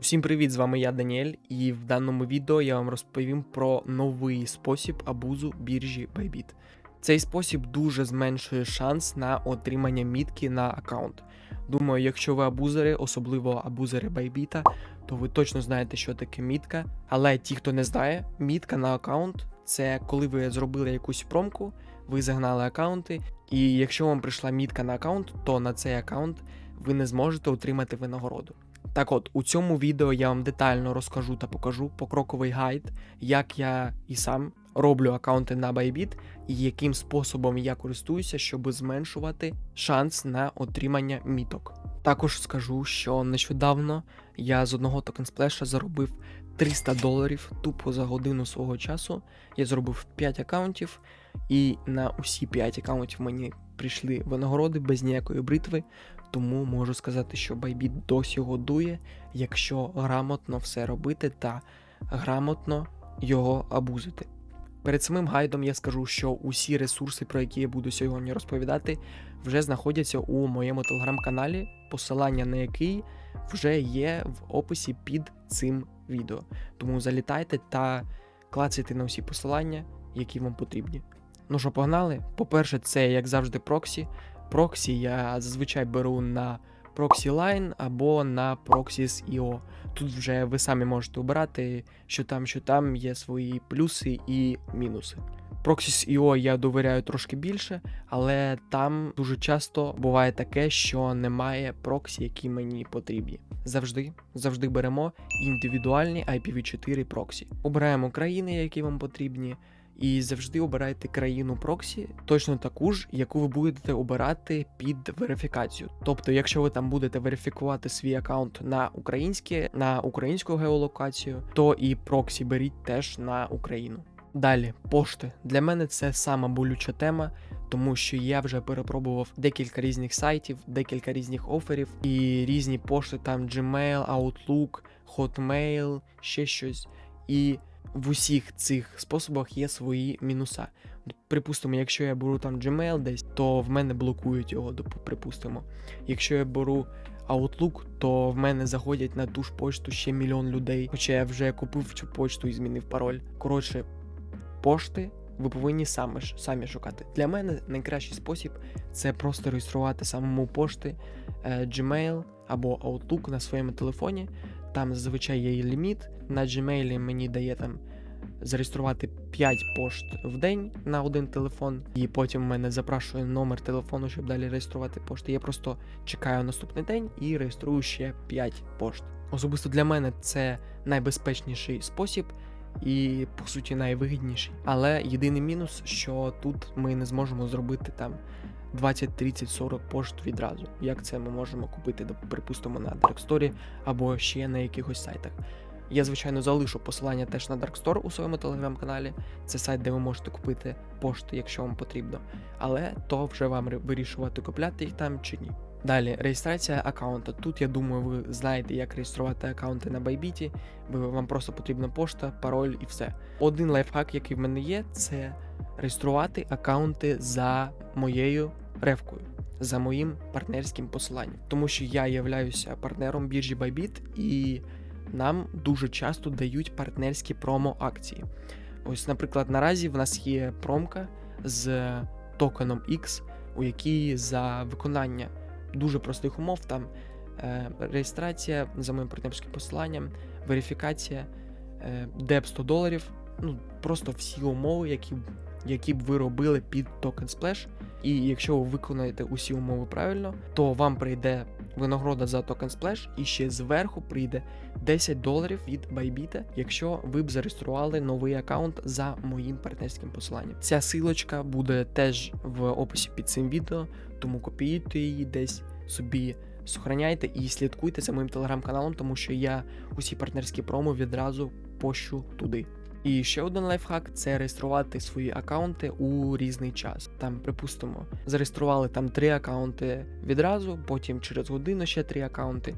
Усім привіт, з вами я Даніель, і в даному відео я вам розповім про новий спосіб абузу біржі Bybit. Цей спосіб дуже зменшує шанс на отримання мітки на аккаунт. Думаю, якщо ви абузери, особливо абузери Bybit, то ви точно знаєте, що таке мітка. Але ті, хто не знає, мітка на аккаунт це коли ви зробили якусь промку, ви загнали аккаунти, і якщо вам прийшла мітка на аккаунт, то на цей аккаунт ви не зможете отримати винагороду. Так от, у цьому відео я вам детально розкажу та покажу покроковий гайд, як я і сам роблю аккаунти на Bybit і яким способом я користуюся, щоб зменшувати шанс на отримання міток. Також скажу, що нещодавно я з одного токенсплеша заробив 300 доларів тупо за годину свого часу. Я зробив 5 аккаунтів, і на усі 5 аккаунтів мені прийшли винагороди без ніякої бритви. Тому можу сказати, що Bybit досі годує, якщо грамотно все робити та грамотно його абузити. Перед самим гайдом я скажу, що усі ресурси, про які я буду сьогодні розповідати, вже знаходяться у моєму телеграм-каналі, посилання на який вже є в описі під цим відео. Тому залітайте та клацайте на усі посилання, які вам потрібні. Ну що, погнали? По-перше, це, як завжди, проксі. Проксі я зазвичай беру на Proxy Line або на Proxys.io. Тут вже ви самі можете обирати, що там, що там є свої плюси і мінуси. Proxys.io я довіряю трошки більше, але там дуже часто буває таке, що немає проксі, які мені потрібні. Завжди, завжди беремо індивідуальні IPv4 проксі. Обираємо країни, які вам потрібні. І завжди обирайте країну проксі, точно таку ж, яку ви будете обирати під верифікацію. Тобто, якщо ви там будете верифікувати свій аккаунт на українське, на українську геолокацію, то і проксі беріть теж на Україну. Далі, пошти. Для мене це сама болюча тема, тому що я вже перепробував декілька різних сайтів, декілька різних оферів і різні пошти, там Gmail, Outlook, Hotmail, ще щось. І в усіх цих способах є свої мінуса. Припустимо, якщо я беру там Gmail десь, то в мене блокують його, припустимо. Якщо я беру Outlook, то в мене заходять на ту ж почту ще мільйон людей. Хоча я вже купив цю почту і змінив пароль. Коротше, пошти ви повинні самі самі шукати. Для мене найкращий спосіб це просто реєструвати самому пошти е, Gmail або Outlook на своєму телефоні. Там зазвичай є ліміт. На Gmail мені дає там зареєструвати 5 пошт в день на один телефон, і потім мене запрашує номер телефону, щоб далі реєструвати пошти. Я просто чекаю наступний день і реєструю ще 5 пошт. Особисто для мене це найбезпечніший спосіб. І по суті найвигідніший. Але єдиний мінус, що тут ми не зможемо зробити там 20, 30, 40 пошт відразу. Як це ми можемо купити, припустимо, на Darkstore або ще на якихось сайтах. Я, звичайно, залишу посилання теж на Darkstore у своєму телеграм-каналі. Це сайт, де ви можете купити пошти, якщо вам потрібно. Але то вже вам вирішувати, купляти їх там чи ні. Далі, реєстрація аккаунту. Тут, я думаю, ви знаєте, як реєструвати аккаунти на Bybit. Вам просто потрібна пошта, пароль і все. Один лайфхак, який в мене є, це реєструвати аккаунти за моєю ревкою, за моїм партнерським посиланням. Тому що я являюся партнером біржі Bybit і нам дуже часто дають партнерські промо-акції. Ось, наприклад, наразі в нас є промка з токеном X, у якій за виконання дуже простих умов, там е, реєстрація за моїм партнерським посиланням, верифікація, е, деп 100 доларів. Ну, просто всі умови, які які б ви робили під токен Splash. І якщо ви виконаєте усі умови правильно, то вам прийде винагорода за токен Splash і ще зверху прийде 10 доларів від Bybit, якщо ви б зареєстрували новий аккаунт за моїм партнерським посиланням. Ця силочка буде теж в описі під цим відео, тому копіюйте її десь собі. Сохраняйте і слідкуйте за моїм телеграм-каналом, тому що я усі партнерські промо відразу пощу туди. І ще один лайфхак це реєструвати свої аккаунти у різний час. Там, припустимо, зареєстрували там три аккаунти відразу, потім через годину ще три аккаунти,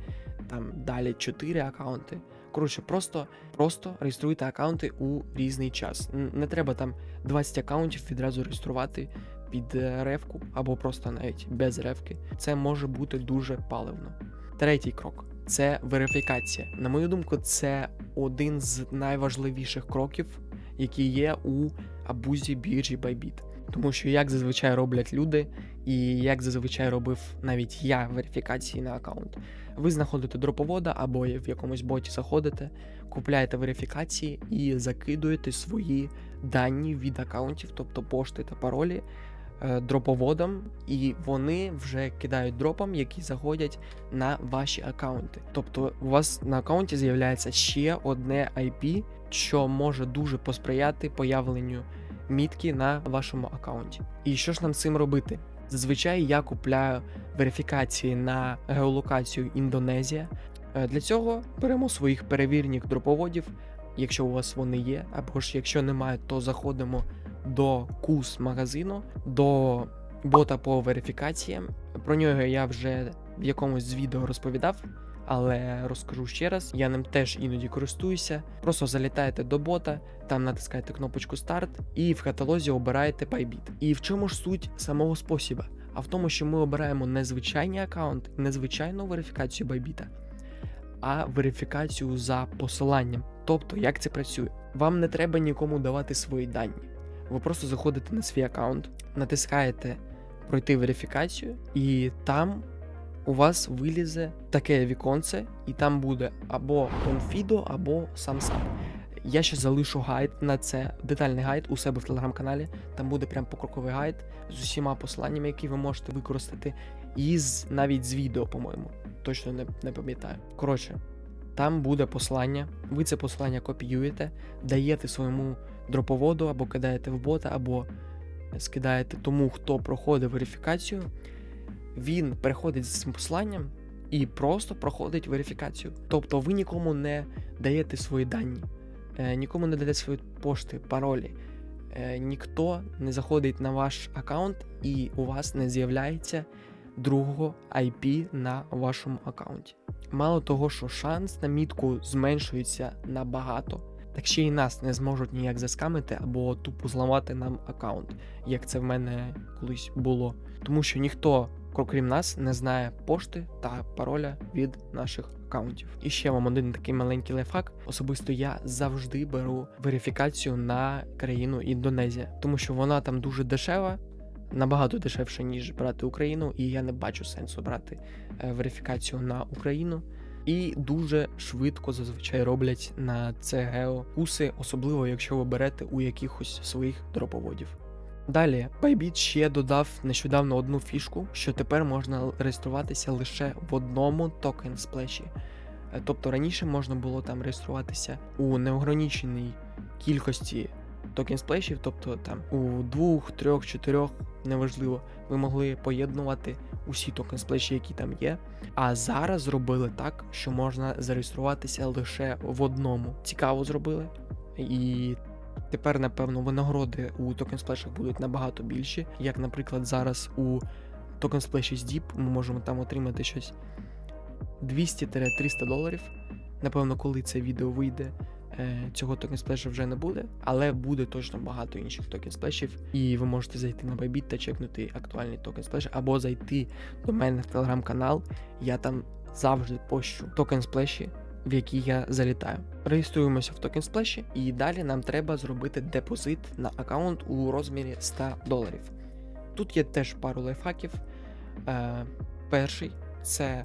там далі чотири аккаунти. Коротше, просто просто реєструйте аккаунти у різний час. Не треба там 20 аккаунтів відразу реєструвати під е, ревку або просто навіть без ревки. Це може бути дуже паливно. Третій крок це верифікація. На мою думку, це один з найважливіших кроків, які є у абузі біржі Bybit. Тому що як зазвичай роблять люди, і як зазвичай робив навіть я верифікації на аккаунт. Ви знаходите дроповода або в якомусь боті заходите, купляєте верифікації і закидуєте свої дані від аккаунтів, тобто пошти та паролі, е, дроповодам, і вони вже кидають дропом, які заходять на ваші аккаунти. Тобто у вас на аккаунті з'являється ще одне IP, що може дуже посприяти появленню мітки на вашому аккаунті. І що ж нам з цим робити? Зазвичай я купляю верифікації на геолокацію Індонезія. Е, Для цього беремо своїх перевірних дроповодів, якщо у вас вони є, або ж якщо немає, то заходимо до кус магазину, до бота по верифікаціям. Про нього я вже в якомусь з відео розповідав. Але розкажу ще раз, я ним теж іноді користуюся. Просто залітаєте до бота, там натискаєте кнопочку старт і в каталозі обираєте Bybit. І в чому ж суть самого спосібу? А в тому, що ми обираємо не звичайний аккаунт, не звичайну верифікацію Bybit, а верифікацію за посиланням. Тобто, як це працює? Вам не треба нікому давати свої дані. Ви просто заходите на свій аккаунт, натискаєте пройти верифікацію, і там у вас вилізе таке віконце, і там буде або Confido, або SamSam. Я ще залишу гайд на це, детальний гайд у себе в телеграм-каналі. Там буде прям покроковий гайд з усіма посиланнями, які ви можете використати, і навіть з відео, по-моєму. Точно не, не пам'ятаю. Коротше, там буде посилання. Ви це посилання копіюєте, даєте своєму дроповоду або кидаєте в бота, або скидаєте тому, хто проходить верифікацію. Він переходить з цим посланням і просто проходить верифікацію. Тобто ви нікому не даєте свої дані, е, нікому не даєте свої пошти, паролі. Е, ніхто не заходить на ваш аккаунт і у вас не з'являється другого IP на вашому аккаунті. Мало того, що шанс на мітку зменшується набагато, ще й нас не зможуть ніяк заскамити або тупо зламати нам аккаунт, як це в мене колись було. Тому що ніхто, крім нас, не знає пошти та пароля від наших аккаунтів. І ще вам один такий маленький лайфхак. Особисто я завжди беру верифікацію на країну Індонезія, тому що вона там дуже дешева. Набагато дешевше, ніж брати Україну, і я не бачу сенсу брати е, верифікацію на Україну. І дуже швидко зазвичай роблять на це гео куси, особливо якщо ви берете у якихось своїх дроповодів. Далі, Bybit ще додав нещодавно одну фішку, що тепер можна реєструватися лише в одному токен сплеші. Е, Тобто раніше можна було там реєструватися у неограниченій кількості токен сплешів, тобто там у двох, трьох, чотирьох, неважливо, ви могли поєднувати усі токен сплеші, які там є. А зараз зробили так, що можна зареєструватися лише в одному. Цікаво зробили. І тепер, напевно, винагороди у токен сплешах будуть набагато більші. Як, наприклад, зараз у токен сплеші з Deep ми можемо там отримати щось 200-300 доларів. Напевно, коли це відео вийде, цього токен сплеша вже не буде, але буде точно багато інших токен сплешів. І ви можете зайти на Bybit та чекнути актуальний токен сплеш, або зайти до мене в телеграм-канал. Я там завжди пощу токен сплеші, в які я залітаю. Реєструємося в токен сплеші, і далі нам треба зробити депозит на аккаунт у розмірі 100 доларів. Тут є теж пару лайфхаків. Е, перший це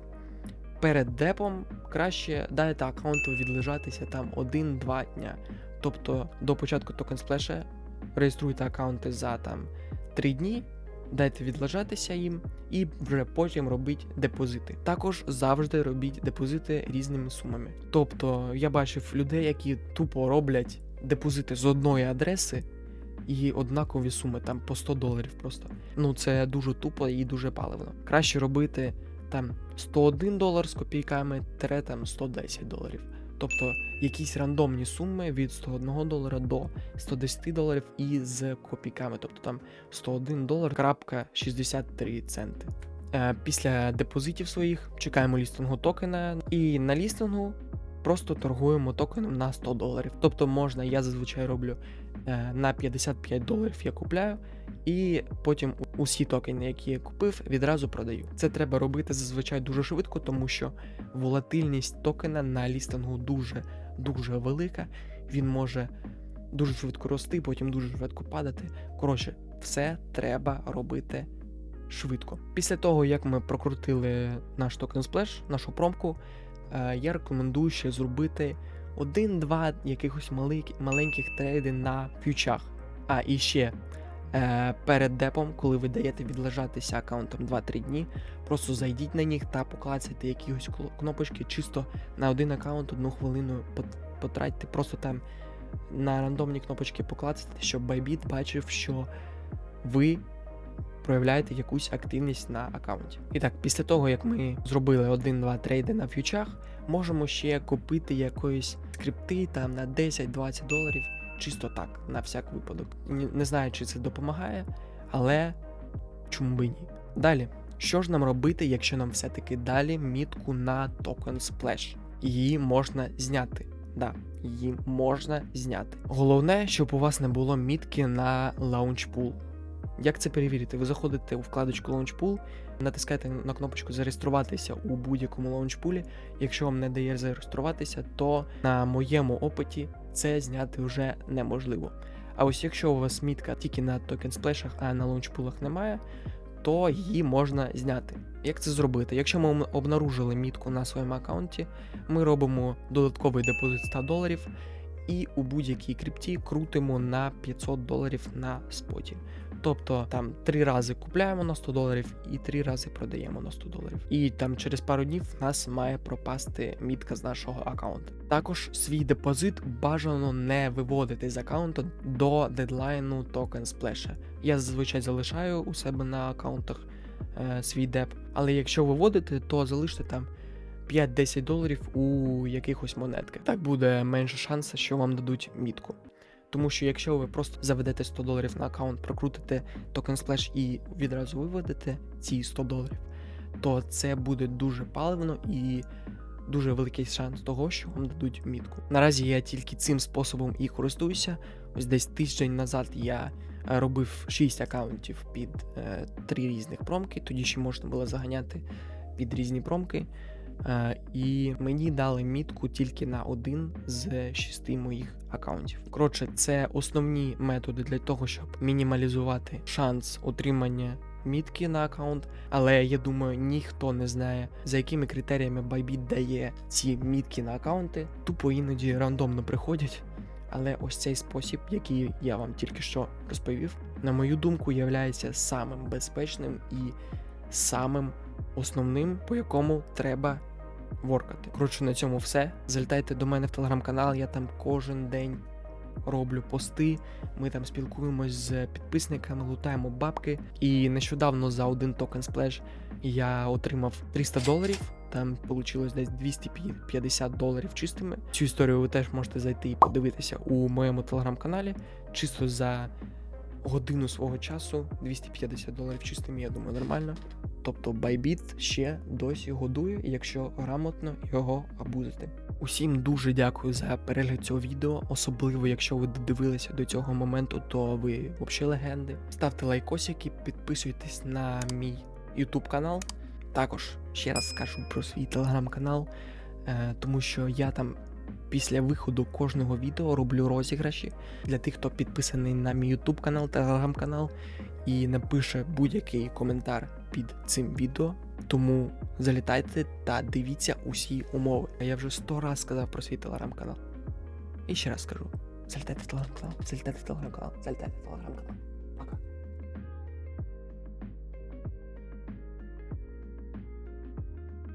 перед депом краще дайте аккаунту відлежатися там 1-2 дня. Тобто до початку токен сплеша реєструйте аккаунти за там 3 дні, дайте відлежатися їм і вже потім робіть депозити. Також завжди робіть депозити різними сумами. Тобто я бачив людей, які тупо роблять депозити з одної адреси. І однакові суми, там по 100 доларів просто. Ну це дуже тупо і дуже паливно. Краще робити там 101 долар з копійками, тире там 110 доларів. Тобто якісь рандомні суми від 101 долара до 110 доларів і з копійками. Тобто там 101 долар крапка 63 центи. Е, Після депозитів своїх чекаємо лістингу токена, і на лістингу просто торгуємо токеном на 100 доларів. Тобто можна, я зазвичай роблю е, на 55 доларів я купляю, і потім усі токени, які я купив, відразу продаю. Це треба робити зазвичай дуже швидко, тому що волатильність токена на лістингу дуже дуже велика. Він може дуже швидко рости, потім дуже швидко падати. Коротше, все треба робити швидко. Після того, як ми прокрутили наш токен Splash, нашу промку, я рекомендую ще зробити один-два якихось маленьких, трейди на фьючах. А і ще е, перед депом, коли ви даєте відлежатися аккаунтом 2-3 дні, просто зайдіть на них та поклацайте якісь кнопочки чисто на один аккаунт одну хвилину потратьте, просто там на рандомні кнопочки поклацати, щоб Bybit бачив, що ви проявляєте якусь активність на аккаунті. І так, після того, як ми зробили один-два трейди на фьючах, можемо ще купити якоїсь скрипти там на 10-20 доларів, чисто так, на всяк випадок. Не знаю, чи це допомагає, але чому би ні. Далі, що ж нам робити, якщо нам все-таки далі мітку на токен Splash? Її можна зняти. Да, її можна зняти. Головне, щоб у вас не було мітки на Launchpool. Як це перевірити? Ви заходите у вкладочку Launchpool, натискаєте на кнопочку зареєструватися у будь-якому лаунчпулі. Якщо вам не дає зареєструватися, то на моєму опиті це зняти вже неможливо. А ось якщо у вас мітка тільки на токен сплешах, а на лаунчпулах немає, то її можна зняти. Як це зробити? Якщо ми обнаружили мітку на своєму аккаунті, ми робимо додатковий депозит 100 доларів і у будь-якій крипті крутимо на 500 доларів на споті. Тобто там три рази купляємо на 100 доларів і три рази продаємо на 100 доларів. І там через пару днів в нас має пропасти мітка з нашого аккаунту. Також свій депозит бажано не виводити з аккаунту до дедлайну токен сплеша. Я зазвичай залишаю у себе на аккаунтах е, свій деп, але якщо виводити, то залиште там 5-10 доларів у якихось монетках. Так буде менше шансу, що вам дадуть мітку. Тому що якщо ви просто заведете 100 доларів на аккаунт, прокрутите токен Splash і відразу виведете ці 100 доларів, то це буде дуже паливно і дуже великий шанс того, що вам дадуть мітку. Наразі я тільки цим способом і користуюся. Ось десь тиждень назад я е, робив 6 аккаунтів під е, 3 різних промки, тоді ще можна було заганяти під різні промки. Е, і мені дали мітку тільки на один з шести моїх аккаунтів. Коротше, це основні методи для того, щоб мінімалізувати шанс отримання мітки на аккаунт. Але я думаю, ніхто не знає, за якими критеріями Bybit дає ці мітки на аккаунти. Тупо іноді рандомно приходять. Але ось цей спосіб, який я вам тільки що розповів, на мою думку, є самим безпечним і самим основним, по якому треба воркати. Коротше, на цьому все. Залітайте до мене в телеграм-канал, я там кожен день роблю пости. Ми там спілкуємось з підписниками, лутаємо бабки. І нещодавно за один токен Splash я отримав 300 доларів. Там вийшло десь 250 доларів чистими. Цю історію ви теж можете зайти і подивитися у моєму телеграм-каналі. Чисто за годину свого часу 250 доларів чистими, я думаю, нормально. Тобто Bybit ще досі годує, якщо грамотно його абузити. Усім дуже дякую за перегляд цього відео, особливо якщо ви додивилися до цього моменту, то ви взагалі легенди. Ставте лайкосики, підписуйтесь на мій YouTube канал. Також ще раз скажу про свій телеграм-канал, е, тому що я там після виходу кожного відео роблю розіграші для тих, хто підписаний на мій YouTube канал, телеграм-канал і напише будь-який коментар під цим відео. Тому залітайте та дивіться усі умови. Я вже сто раз сказав про свій телеграм-канал. І ще раз скажу: залітайте в телеграм-канал, залітайте в телеграм-канал, залітайте в телеграм-канал.